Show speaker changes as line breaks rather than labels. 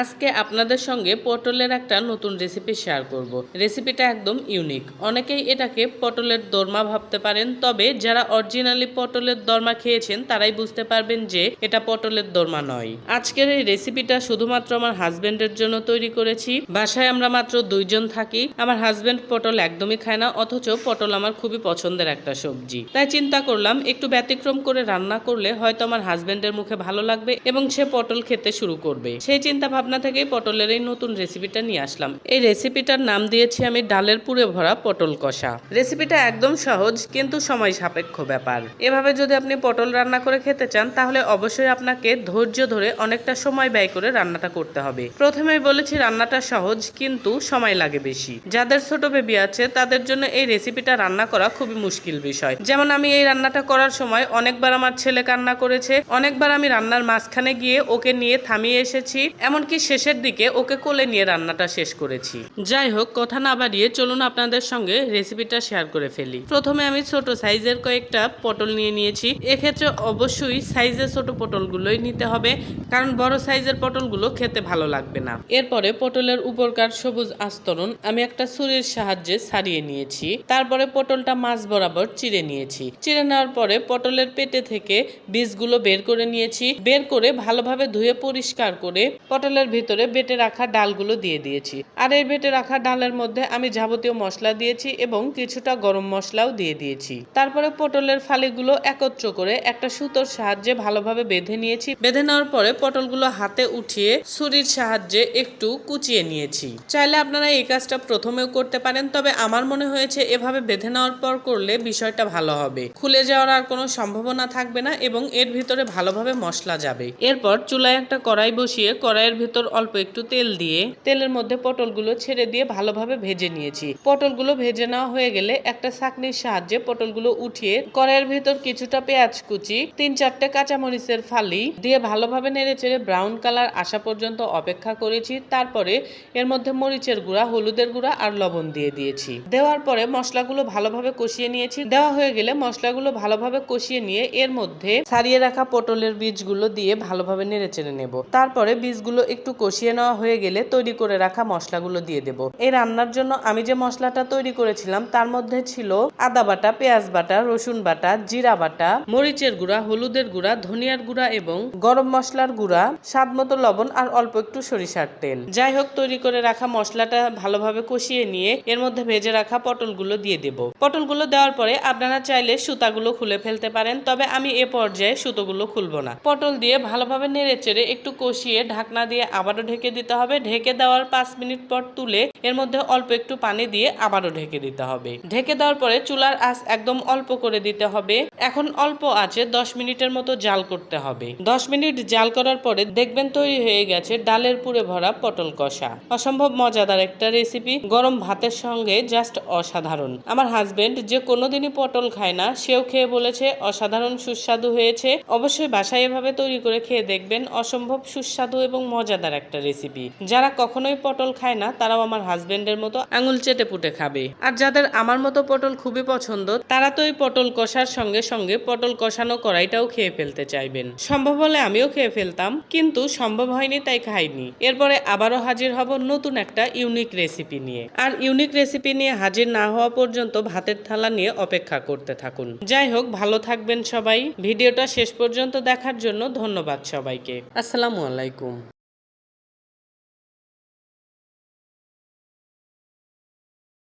আজকে আপনাদের সঙ্গে পটলের একটা নতুন রেসিপি শেয়ার করব। রেসিপিটা একদম ইউনিক অনেকেই এটাকে পটলের দোরমা ভাবতে পারেন, তবে যারা অরিজিনালি পটলের দরমা খেয়েছেন, তারাই বুঝতে পারবেন যে এটা পটলের দোরমা নয়। আজকের এই রেসিপিটা শুধুমাত্র আমার হাজবেন্ডের জন্য তৈরি করেছি। বাসায় আমরা মাত্র দুইজন থাকি। আমার হাজবেন্ড পটল একদমই খায় না, অথচ পটল আমার খুবই পছন্দের একটা সবজি। তাই চিন্তা করলাম, একটু ব্যতিক্রম করে রান্না করলে হয়তো আমার হাজবেন্ডের মুখে ভালো লাগবে এবং সে পটল খেতে শুরু করবে। সেই চিন্তা ভাবনা থেকেই পটলের এই নতুন রেসিপিটা নিয়ে আসলাম। এই রেসিপিটার নাম দিয়েছি আমি ডালের পুরে ভরা পটল কষা। রেসিপিটা একদম সহজ, কিন্তু সময় সাপেক্ষ ব্যাপার। এভাবে যদি আপনি পটল রান্না করে খেতে চান, তাহলে অবশ্যই আপনাকে ধৈর্য ধরে অনেকটা সময় ব্যয় করে রান্নাটা করতে হবে। প্রথমেই বলেছি রান্নাটা সহজ, কিন্তু সময় লাগে বেশি। যাদের ছোট বেবি আছে, তাদের জন্য এই রেসিপিটা রান্না করা খুবই মুশকিল বিষয়। যেমন আমি এই রান্নাটা করার সময় অনেকবার আমার ছেলে কান্না করেছে, অনেকবার আমি রান্নার মাঝখানে গিয়ে ওকে নিয়ে থামিয়ে এসেছি, এমনকি শেষের দিকে ওকে কোলে নিয়ে রান্নাটা শেষ করেছি। যাই হোক, কথা না বাড়িয়ে চলুন আপনাদের সঙ্গে রেসিপিটা শেয়ার করে ফেলি। প্রথমে আমি ছোট সাইজের কয়েকটা পটল নিয়ে নিয়েছি। এক্ষেত্রে অবশ্যই সাইজের ছোট পটলগুলোই নিতে হবে, কারণ বড় সাইজের পটলগুলো খেতে ভালো লাগবে না। এরপরে পটলের উপরকার সবুজ আস্তরণ আমি একটা ছুরির সাহায্যে ছাড়িয়ে নিয়েছি। তারপরে পটলটা মাছ বরাবর চিড়ে নিয়েছি। চিড়ে নেওয়ার পরে পটলের পেটে থেকে বীজগুলো বের করে নিয়েছি। বের করে ভালোভাবে ধুয়ে পরিষ্কার করে পটলের ভিতরে বেটে রাখা ডালগুলো দিয়ে দিয়েছি। আর এই বেটে রাখা ডালের মধ্যে আমি যাবতীয় মশলা দিয়েছি এবং কিছুটা গরম মশলাও দিয়ে দিয়েছি। তারপরে পটলের ফালিগুলো একত্র করে একটা সুতোর সাহায্যে ভালোভাবে বেঁধে নিয়েছি। বেঁধে নেওয়ার পরে পটলগুলো হাতে উঠিয়ে ছুরির সাহায্যে একটু কুচিয়ে নিয়েছি। চাইলে আপনারা এই কাজটা প্রথমেও করতে পারেন, তবে আমার মনে হয়েছে এভাবে বেঁধে নেওয়ার পর করলে বিষয়টা ভালো হবে। খুলে যাওয়ার আর কোনো সম্ভাবনা থাকবে না এবং এর ভিতরে ভালোভাবে মশলা যাবে। এরপর চুলায় একটা কড়াই বসিয়ে কড়াইয়ের ভিতর অল্প একটু তেল দিয়ে তেলের মধ্যে পটলগুলো ছেড়ে দিয়ে ভালোভাবে ভেজে নিয়েছি। পটলগুলো ভেজে নেওয়া হয়ে গেলে একটা ছাকনির সাহায্যে পটলগুলো উঠিয়ে কড়াইয়ের ভেতর কিছুটা পেঁয়াজ কুচি, তিন চারটে কাঁচামরিচের ফালি দিয়ে ভালোভাবে নেড়ে চেড়ে ব্রাউন কালার আসা পর্যন্ত অপেক্ষা করেছি। তারপরে এর মধ্যে মরিচের গুঁড়া, হলুদের গুঁড়া আর লবণ দিয়ে দিয়েছি। দেওয়ার পরে মশলাগুলো ভালোভাবে কষিয়ে নিয়েছি। দেওয়া হয়ে গেলে মশলাগুলো ভালোভাবে কষিয়ে নিয়ে এর মধ্যে ছাড়িয়ে রাখা পটলের বীজগুলো দিয়ে ভালোভাবে নেড়ে চেড়ে নেব। তারপরে বীজগুলো একটু কষিয়ে নেওয়া হয়ে গেলে তৈরি করে রাখা মশলাগুলো দিয়ে দেব। এই রান্নার জন্য আমি যে মশলাটা তৈরি করেছিলাম, তার মধ্যে ছিল আদা বাটা, পেঁয়াজ বাটা, রসুন বাটা, জিরা বাটা, মরিচের গুঁড়া, হলুদের গুঁড়া, ধনিয়ার গুঁড়া এবং গরম মশলার গুঁড়া, স্বাদ মতো লবণ আর অল্প একটু সরিষার তেল। যাই হোক, তৈরি করে রাখা মশলাটা ভালোভাবে কষিয়ে নিয়ে এর মধ্যে ভেজে রাখা পটলগুলো দিয়ে দেব। পটলগুলো দেওয়ার পরে আপনারা চাইলে সুতাগুলো খুলে ফেলতে পারেন, তবে আমি এ পর্যায়ে সুতোগুলো খুলবো না। পটল দিয়ে ভালোভাবে নেড়ে চেড়ে একটু কষিয়ে ঢাকনা দিয়ে আবারও ঢেকে দিতে হবে। ঢেকে দেওয়ার পাঁচ মিনিট পর তুলে এর মধ্যে অল্প একটু পানি দিয়ে আবারও ঢেকে দিতে হবে। ঢেকে দেওয়ার পরে চুলার আঁচ একদম অল্প করে দিতে হবে। এখন অল্প আছে দশ মিনিটের মতো জাল করতে হবে। দশ মিনিট জাল করার পরে দেখবেন তৈরি হয়ে গেছে ডালের পুরে ভরা পটল কষা। অসম্ভব মজাদার একটা রেসিপি, গরম ভাতের সঙ্গে জাস্ট অসাধারণ। আমার হাজবেন্ড যে কোনোদিনই পটল খায় না, সেও খেয়ে বলেছে, অসাধারণ সুস্বাদু হয়েছে। অবশ্যই বাসায় এভাবে তৈরি করে খেয়ে দেখবেন অসম্ভব সুস্বাদু এবং মজাদার একটা রেসিপি যারা কখনোই পটল খায় না, তারাও আমার হাজবেন্ডের মতো আঙুল চেটে পুটে খাবে। আর যাদের আমার মতো পটল খুবই পছন্দ, তারা তো এই পটল কষার সঙ্গে সঙ্গে পটল কষানো কড়াইটাও খেয়ে ফেলতে চাইবেন। সম্ভব হলে আমিও খেয়ে ফেলতাম, কিন্তু সম্ভব হয়নি তাই খাইনি। এরপরে আবারও হাজির হব নতুন একটা ইউনিক রেসিপি নিয়ে। আর ইউনিক রেসিপি নিয়ে হাজির না হওয়া পর্যন্ত ভাতের থালা নিয়ে অপেক্ষা করতে থাকুন। যাই হোক, ভালো থাকবেন সবাই। ভিডিওটা শেষ পর্যন্ত দেখার জন্য ধন্যবাদ সবাইকে। আসসালামু আলাইকুম।